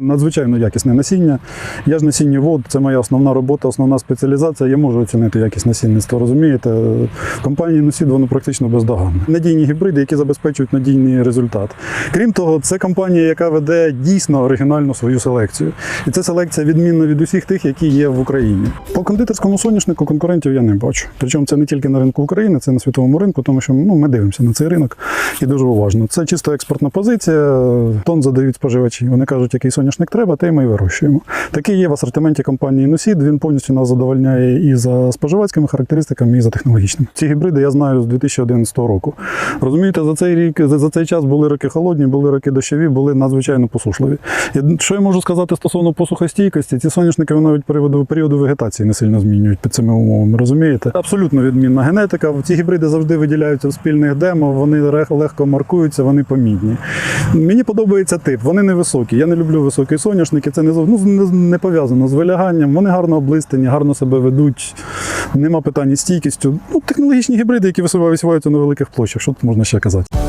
Надзвичайно якісне насіння. Я ж насіннєвод, це моя основна робота, основна спеціалізація. Я можу оцінити якість насінництва. Розумієте, в компанії Нусід воно практично бездоганне. Надійні гібриди, які забезпечують надійний результат. Крім того, це компанія, яка веде дійсно оригінальну свою селекцію. І ця селекція відмінна від усіх тих, які є в Україні. По кондитерському соняшнику конкурентів я не бачу. Причому це не тільки на ринку України, це на світовому ринку, тому що ну, ми дивимося на цей ринок і дуже уважно. Це чисто експортна позиція. Тон задають споживачі. Вони кажуть, який соняшник треба, те ми і вирощуємо. Такий є в асортименті компанії Нусід. Він повністю нас задовольняє і за споживацькими характеристиками, і за технологічними. Ці гібриди я знаю з 2011 року. Розумієте, за цей рік, за, цей час були роки холодні, були роки дощові, були надзвичайно посушливі. Що я можу сказати стосовно посухостійкості? Ці соняшники навіть періоду, періоду вегетації не сильно змінюють під цими умовами. Розумієте? Абсолютно відмінна генетика. Ці гібриди завжди виділяються в спільних демо, вони легко маркуються, вони помітні. Мені подобається тип, вони невисокі. Я не люблю високі соняшники. Це не, ну, не пов'язано з виляганням. Вони гарно облистені, гарно себе ведуть. Нема питань із стійкістю. Ну, технологічні гібриди, які висуваються на великих площах. Що тут можна ще казати?